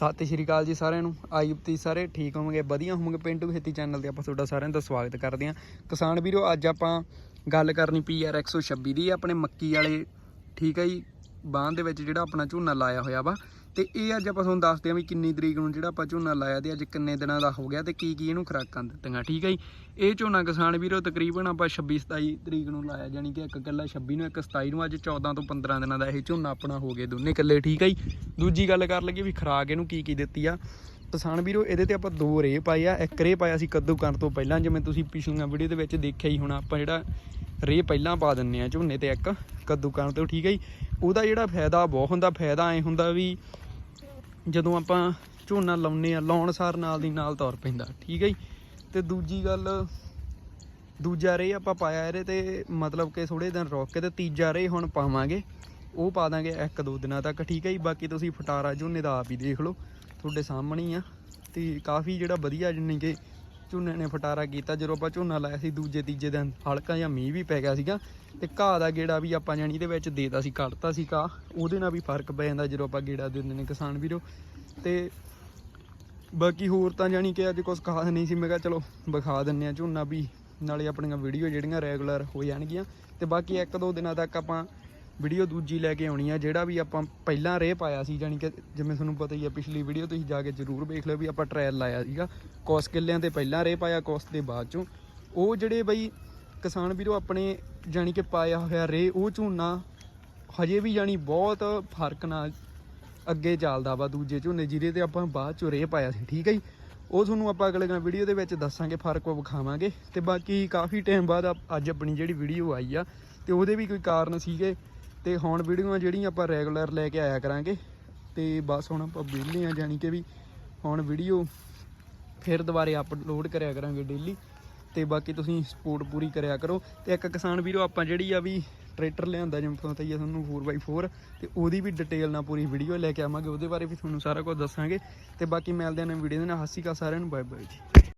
ਸਤਿ ਸ਼੍ਰੀ ਅਕਾਲ ਜੀ ਸਾਰਿਆਂ ਨੂੰ। ਆਈ ਤੁਸੀਂ ਸਾਰੇ ਠੀਕ ਹੋਵੋਗੇ? ਵਧੀਆ ਹੋਵੋਗੇ? ਪਿੰਟੂ ਖੇਤੀ ਚੈਨਲ ਤੇ ਆਪਾਂ ਤੁਹਾਡਾ ਸਾਰਿਆਂ ਦਾ ਸਵਾਗਤ ਕਰਦੇ ਹਾਂ। ਕਿਸਾਨ ਵੀਰੋ, ਅੱਜ ਆਪਾਂ ਗੱਲ ਕਰਨੀ ਪੀਆਰ 126 ਦੀ, ਆਪਣੇ ਮੱਕੀ ਵਾਲੇ। ਠੀਕ ਹੈ ਜੀ? ਬਾਂਹ ਦੇ ਵਿੱਚ ਜਿਹੜਾ ਆਪਣਾ ਝੋਨਾ ਲਾਇਆ ਹੋਇਆ ਵਾ। ਤੇ ਇਹ ਅੱਜ ਆਪਾਂ ਤੁਹਾਨੂੰ ਦੱਸਦੇ ਹਾਂ ਵੀ ਕਿੰਨੀ ਤਰੀਕ ਨੂੰ ਜਿਹੜਾ ਆਪਾਂ ਝੋਨਾ ਲਾਇਆ ਤੇ ਅੱਜ ਕਿੰਨੇ ਦਿਨਾਂ ਦਾ ਹੋ ਗਿਆ ਤੇ ਕੀ ਕੀ ਇਹਨੂੰ ਖੁਰਾਕਾਂ ਦਿੱਤੀਆਂ, ਠੀਕ ਹੈ ਜੀ? ਇਹ ਝੋਨਾ ਕਿਸਾਨ ਵੀਰੋ ਤਕਰੀਬਨ ਆਪਾਂ 26 27 ਤਰੀਕ ਨੂੰ ਲਾਇਆ ਜਾਨੀ ਕਿ ਇੱਕ ਕੱਲਾ 26 ਨੂੰ, ਇੱਕ 27 ਨੂੰ, ਅੱਜ 14 ਤੋਂ 15 ਦਿਨਾਂ ਦਾ ਇਹ ਝੋਨਾ ਆਪਣਾ ਹੋ ਗਿਆ ਦੋਨੇ ਕੱਲੇ ਠੀਕ ਹੈ ਜੀ? ਦੂਜੀ ਗੱਲ ਕਰ ਲਈਏ ਵੀ ਖੁਰਾਕ ਇਹਨੂੰ ਕੀ ਕੀ ਦਿੱਤੀ ਆ। ਕਿਸਾਨ ਵੀਰੋ, ਇਹਦੇ ਤੇ ਆਪਾਂ ਦੋ ਰੇ ਪਾਏ ਆ, ਇੱਕ ਰੇ ਪਾਇਆ ਸੀ ਕੱਦੂ ਕਰਨ ਤੋਂ ਪਹਿਲਾਂ, ਜਿਵੇਂ ਤੁਸੀਂ ਪਿਛਲੀਆਂ ਵੀਡੀਓ ਦੇ ਵਿੱਚ ਦੇਖਿਆ ਹੀ ਹੋਣਾ, ਆਪਾਂ ਜਿਹੜਾ ਰੇ ਪਹਿਲਾਂ ਪਾ ਦਿੰਨੇ ਆ, ਝੋਨੇ ਤੇ ਇੱਕ ਕੱਦੂ ਕਰਨ ਤੋਂ ਠੀਕ ਹੈ ਜੀ। ਉਹਦਾ ਜਿਹੜਾ ਫਾਇਦਾ, ਬਹੁਤ ਹੁੰਦਾ, ਫਾਇਦਾ ਐ ਹੁੰਦਾ ਵੀ ਜਦੋਂ ਆਪਾਂ ਝੋਨਾ ਲਾਉਨੇ ਆ, ਲਾਉਣ ਸਾਰ ਨਾਲ ਦੀ ਨਾਲ ਤੌਰ ਪੈਂਦਾ, ਠੀਕ ਹੈ ਜੀ। ਤੇ ਦੂਜੀ ਗੱਲ, ਦੂਜਾ ਰੇ ਆਪਾਂ ਪਾਇਆ ਇਹਦੇ ਤੇ, ਮਤਲਬ ਕਿ ਥੋੜੇ ਦਿਨ ਰੁਕ ਕੇ ਤੇ ਤੀਜਾ ਰੇ ਹੁਣ ਪਾਵਾਂਗੇ। ਉਹ ਪਾ ਦਾਂਗੇ ਇੱਕ ਦੋ ਦਿਨਾਂ ਤੱਕ, ਠੀਕ ਹੈ ਜੀ। ਬਾਕੀ ਤੁਸੀਂ ਫਟਾਰਾ ਝੋਨੇ ਦਾ ਆਪ ਹੀ ਦੇਖ ਲਓ, ਤੁਹਾਡੇ ਸਾਹਮਣੇ ਆ। ਤੇ ਕਾਫੀ ਜਿਹੜਾ ਵਧੀਆ ਜਿੰਨੀ ਕਿ ਝੋਨੇ ਨੇ ਫਟਾਰਾ ਕੀਤਾ, ਜਦੋਂ ਆਪਾਂ ਝੋਨਾ ਲਾਇਆ ਸੀ ਦੂਜੇ ਤੀਜੇ ਦਿਨ, ਹਲਕਾ ਜਿਹਾ ਮੀਂਹ ਵੀ ਪੈ ਗਿਆ ਸੀਗਾ, ਤੇ ਘਾਹ ਦਾ ਗੇੜਾ ਵੀ ਆਪਾਂ ਜਾਨੀ ਇਹਦੇ ਵਿੱਚ ਦੇਤਾ ਸੀ, ਕੱਢਤਾ ਸੀ ਘਾਹ, ਉਹਦੇ ਨਾਲ ਵੀ ਫ਼ਰਕ ਪੈ ਜਾਂਦਾ ਜਦੋਂ ਆਪਾਂ ਗੇੜਾ ਦਿੰਦੇ ਨੇ ਕਿਸਾਨ ਵੀਰੋ। ਤੇ ਬਾਕੀ ਹੋਰ ਤਾਂ ਜਾਨੀ ਕਿ ਅੱਜ ਕੁਝ ਖਾਸ ਨਹੀਂ ਸੀ, ਮੈਂ ਕਿਹਾ ਚਲੋ ਵਿਖਾ ਦਿੰਨੇ ਆ ਝੋਨਾ ਵੀ, ਨਾਲੇ ਆਪਣੀਆਂ ਵੀਡੀਓ ਜਿਹੜੀਆਂ ਰੈਗੂਲਰ ਹੋ ਜਾਣਗੀਆਂ, ਤੇ ਬਾਕੀ ਇੱਕ ਦੋ ਦਿਨਾਂ ਤੱਕ ਆਪਾਂ ਵੀਡੀਓ ਦੂਜੀ ਲੈ ਕੇ ਆਉਣੀ ਆ, ਜਿਹੜਾ ਵੀ ਆਪਾਂ ਪਹਿਲਾਂ ਰੇ ਪਾਇਆ ਸੀ ਜਾਨੀ ਕਿ ਜਿਵੇਂ ਤੁਹਾਨੂੰ ਪਤਾ ਹੀ ਆ, ਪਿਛਲੀ ਵੀਡੀਓ ਤੁਸੀਂ ਜਾ ਕੇ ਜ਼ਰੂਰ ਵੇਖ ਲਿਓ ਵੀ ਆਪਾਂ ਟ੍ਰਾਇਲ ਲਾਇਆ ਸੀਗਾ। ਕੋਸ ਕਿੱਲਿਆਂ ਤੇ ਪਹਿਲਾਂ ਰੇ ਪਾਇਆ, ਕੋਸ ਦੇ ਬਾਅਦ ਚੋਂ। ਉਹ ਜਿਹੜੇ ਬਈ ਕਿਸਾਨ ਵੀਰੋ ਆਪਣੇ ਜਾਨੀ ਕਿ ਪਾਇਆ ਹੋਇਆ ਰੇ, ਉਹ ਝੋਨਾ ਹਜੇ ਵੀ ਜਾਨੀ ਬਹੁਤ ਫ਼ਰਕ ਨਾਲ ਅੱਗੇ ਚੱਲਦਾ ਵਾ ਦੂਜੇ ਝੋਨੇ, ਜਿਹਦੇ ਤੇ ਆਪਾਂ ਬਾਅਦ ਚੋਂ ਰੇ ਪਾਇਆ ਸੀ, ਠੀਕ ਹੈ ਜੀ? ਉਹ ਤੁਹਾਨੂੰ ਆਪਾਂ ਅਗਲੇ ਦਿਨ ਵੀਡੀਓ ਦੇ ਵਿੱਚ ਦੱਸਾਂਗੇ, ਫ਼ਰਕ ਉਹ ਵਿਖਾਵਾਂਗੇ। ਤੇ ਬਾਕੀ ਕਾਫੀ ਟਾਈਮ ਬਾਅਦ ਆਪ- ਅੱਜ ਆਪਣੀ ਜਿਹੜੀ ਵੀਡੀਓ ਆਈ ਆ, ਤੇ ਉਹਦੇ ਵੀ ਕੋਈ ਕਾਰਨ ਸੀਗੇ। ਤੇ ਹੁਣ ਵੀਡੀਓਆਂ ਜਿਹੜੀਆਂ ਆਪਾਂ ਰੈਗੂਲਰ ਲੈ ਕੇ ਆਇਆ ਕਰਾਂਗੇ ਤੇ ਬਸ ਹੁਣ ਆਪਾਂ ਵਿਹਲੇ ਆ, ਜਾਣੀ ਕਿ ਵੀ ਹੁਣ ਵੀਡੀਓ ਫਿਰ ਦੁਬਾਰੇ ਅਪਲੋਡ ਕਰਿਆ ਕਰਾਂਗੇ ਡੇਲੀ ਤੇ ਬਾਕੀ ਤੁਸੀਂ ਸਪੋਰਟ ਪੂਰੀ ਕਰਿਆ ਕਰੋ ਤੇ ਇੱਕ ਕਿਸਾਨ ਵੀਰੋ, ਆਪਾਂ ਜਿਹੜੀ ਆ ਵੀ ਟਰੈਕਟਰ ਲਿਆਂਦਾ ਜਿਵੇਂ ਪਤਾ ਹੀ ਆ ਤੁਹਾਨੂੰ 4x4 ਤੇ ਉਹਦੀ ਵੀ ਡਿਟੇਲ ਨਾਲ ਪੂਰੀ ਵੀਡੀਓ ਲੈ ਕੇ ਆਵਾਂਗੇ, ਉਹਦੇ ਬਾਰੇ ਵੀ ਤੁਹਾਨੂੰ ਸਾਰਾ ਕੁਝ ਦੱਸਾਂਗੇ ਤੇ ਬਾਕੀ ਮਿਲਦੇ ਹਾਂ ਨਵੀਂ ਵੀਡੀਓ ਦੇ ਨਾਲ। ਹਾਸੀ ਕਾ ਸਾਰਿਆਂ ਨੂੰ ਬਾਏ ਬਾਏ ਜੀ।